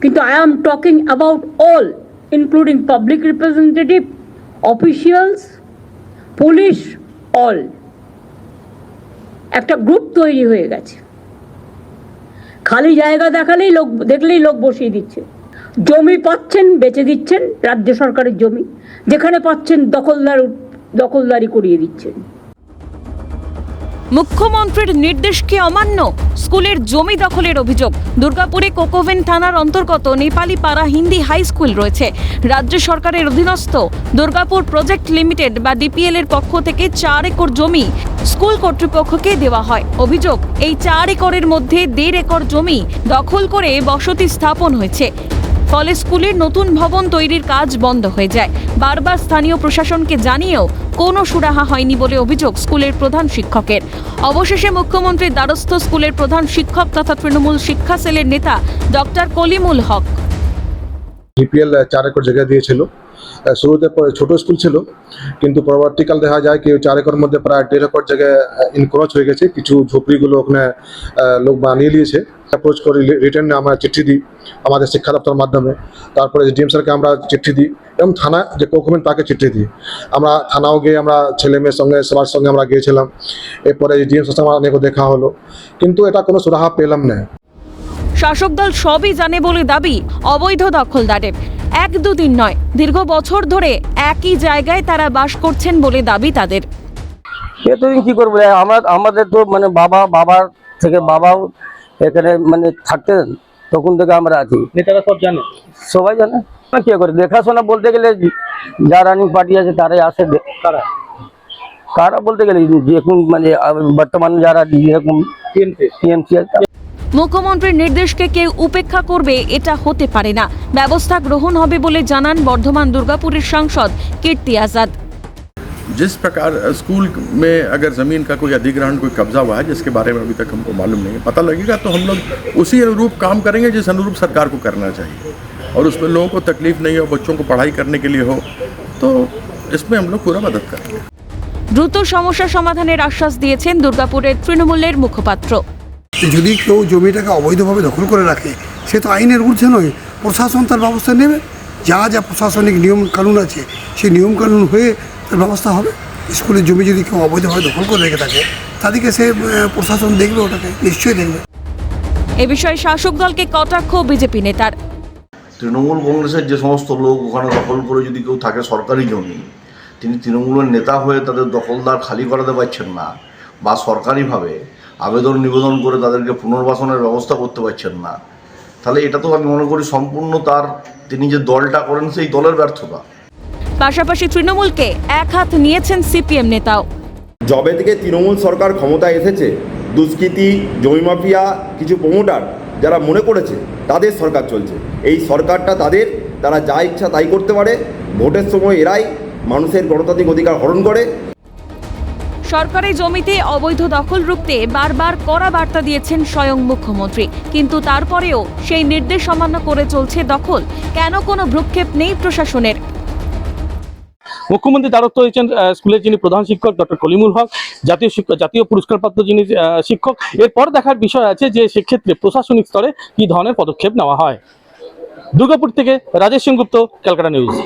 কিন্তু I am talking about all including public representative officials police all একটা group তৈরি হয়ে গেছে। খালি জায়গা দেখালেই লোক, দেখলেই লোক বসিয়ে দিচ্ছে। জমি পাচ্ছেন, বেচে দিচ্ছেন, রাজ্য সরকারের জমি। যেখানে পাচ্ছেন, দখলদার, দখলদারি করিয়ে দিচ্ছেন। মুখ্যমন্ত্রীর নির্দেশকে অমান্য স্কুলের জমি দখলের অভিযোগ। দুর্গাপুরে কোকোভেন থানার অন্তর্গত নেপালি পাড়া হিন্দি হাই স্কুল রয়েছে। রাজ্য সরকারের অধীনস্থ দুর্গাপুর প্রজেক্ট লিমিটেড বা ডিপিএল এর পক্ষ থেকে চার একর জমি স্কুল কর্তৃপক্ষকে দেওয়া হয়। অভিযোগ, এই চার একরের মধ্যে দেড় একর জমি দখল করে বসতি স্থাপন হয়েছে। ফলে স্কুলের নতুন ভবন তৈরির কাজ বন্ধ হয়ে যায়। বারবার স্থানীয় প্রশাসনকে জানিয়েও কোনো সুরাহা হয়নি বলে অভিযোগ স্কুলের প্রধান শিক্ষকের। অবশেষে মুখ্যমন্ত্রীর দ্বারস্থ স্কুলের প্রধান শিক্ষক তথা তৃণমূল শিক্ষা সেলের নেতা ডক্টর কলিমুল হক। ডিপিএল চার একর জায়গা দিয়েছিল। শুরুতে ছোট স্কুল ছিল, কিন্তু পরবর্তীকাল দেখা যায় কি চার একর মধ্যে প্রায় দেড় একর জায়গায় ইনক্রোচ হয়ে গেছে। কিছু ঝুপড়িগুলো ওখানে লোক বানিয়ে নিয়েছে। অ্যাপ্রোচ করে রিটার্নে আমরা চিঠি দিই আমাদের শিক্ষা দপ্তরের মাধ্যমে। তারপরে ডিএম স্যারকে আমরা চিঠি দিই এবং থানা যে কোকমেন তাকে চিঠি দিই। আমরা থানাও গিয়ে আমরা ছেলে মেয়ের সঙ্গে সবার সঙ্গে আমরা গিয়েছিলাম। এরপরে ডিএম স্যার আমার অনেক দেখা হলো। কিন্তু এটা কোনো সুরাহা পেলাম না। শাসক দল সবই জানে বলে দাবি অবৈধ দখলদারের। এক দুদিন নয় দীর্ঘ বছর ধরে একই জায়গায় তারা বাস করছেন বলে দাবি তাদের। এতদিন কি করব? আমরা আমাদের তো মানে বাবা বাবার থেকে বাবাও এখানে মানে থাকতেন তখন থেকে আমরা আছি। নেতারা সব জানে? সবাই জানে। কি করে? দেখাশোনা বলতে গেলে যা রানিং পার্টি আছে তারাই আসে। দে- কারা? কারা বলতে গেলে যেরকম মানে বর্তমানে যারা যেরকম টিএমসি টিএমসি আছে। মুখ্যমন্ত্রীর নির্দেশকে কেউ উপেক্ষা করবে এটা হতে পারে না। ব্যবস্থা গ্রহণ হবে বলে জানান বর্ধমান দুর্গাপুরের সাংসদ কীর্তি আজাদ। जिस प्रकार स्कूल में अगर ज़मीन का कोई अधिग्रहण कोई कब्जा हुआ है जिसके बारे में अभी तक हमको मालूम नहीं है पता लगेगा तो हम लोग उसी अनुरूप काम करेंगे जिस अनुरूप सरकार को करना चाहिए और उसमें लोगों को तकलीफ नहीं हो बच्चों को पढ़ाई करने के लिए हो तो इसमें हम लोग पूरा मदद करेंगे দ্রুত সমস্যা সমাধানের আশ্বাস দিয়েছেন দুর্গাপুরের তৃণমূলের মুখপাত্র যদি কেউ জমিটাকে অবৈধভাবে দখল করে রাখে সে তো আইনের ঊর্ধ্বে নয় প্রশাসন তার ব্যবস্থা নেবে যা যা প্রশাসনিক নিয়ম কানুন আছে সেই নিয়ম কানুন হয়ে তার ব্যবস্থা হবে। স্কুলের জমি যদি কেউ অবৈধভাবে দখল করে রেখে থাকে তাদেরকে সে প্রশাসন দেখবে ওটাকে নিশ্চয়ই দেখবে। এ বিষয়ে শাসক দলকে কটাক্ষ বিজেপি নেতার। তৃণমূল কংগ্রেসের যে সমস্ত লোক ওখানে দখল করে যদি কেউ থাকে সরকারি জমি তিনি তৃণমূলের নেতা হয়ে তাদের দখলদার খালি করাতে পারছেন না বা সরকারিভাবে আবেদন নিবেদন করে তাদেরকে পুনর্বাসনের ব্যবস্থা করতে পারছেন না তাহলে এটা তো আমি মনে করি সম্পূর্ণ তার তিনি যে দলটা করেন সেই দলের ব্যর্থতা। পাশাপাশি তৃণমূলকে এক হাত নিয়েছেন সিপিএম নেতাও। জবে থেকে তৃণমূল সরকার ক্ষমতায় এসেছে দুষ্কৃতি জমি মাফিয়া কিছু প্রমোটার যারা মনে করেছে তাদের সরকার চলছে। এই সরকারটা তাদের তারা যা ইচ্ছা তাই করতে পারে ভোটের সময় এরাই মানুষের গণতান্ত্রিক অধিকার হরণ করে। সরকারি জমিতে অবৈধ দখল রুখতে বারবার কড়া বার্তা দিয়েছেন স্বয়ং মুখ্যমন্ত্রী। কিন্তু তারপরেও সেই নির্দেশ অমান্য করে চলছে দখল। কেন কোনো ভ্রুক্ষেপ নেই প্রশাসনের? মুখ্যমন্ত্রী দ্বারস্থ হয়েছেন স্কুলের যিনি প্রধান শিক্ষক ডক্টর কলিমুল হক, জাতীয় শিক্ষক জাতীয় পুরস্কারপ্রাপ্ত যিনি শিক্ষক, এরপর দেখার বিষয় আছে যে সেক্ষেত্রে প্রশাসনিক স্তরে কি ধরনের পদক্ষেপ নেওয়া হয়। দুর্গাপুর থেকে রাজেশ সেনগুপ্ত, ক্যালকাটা নিউজ।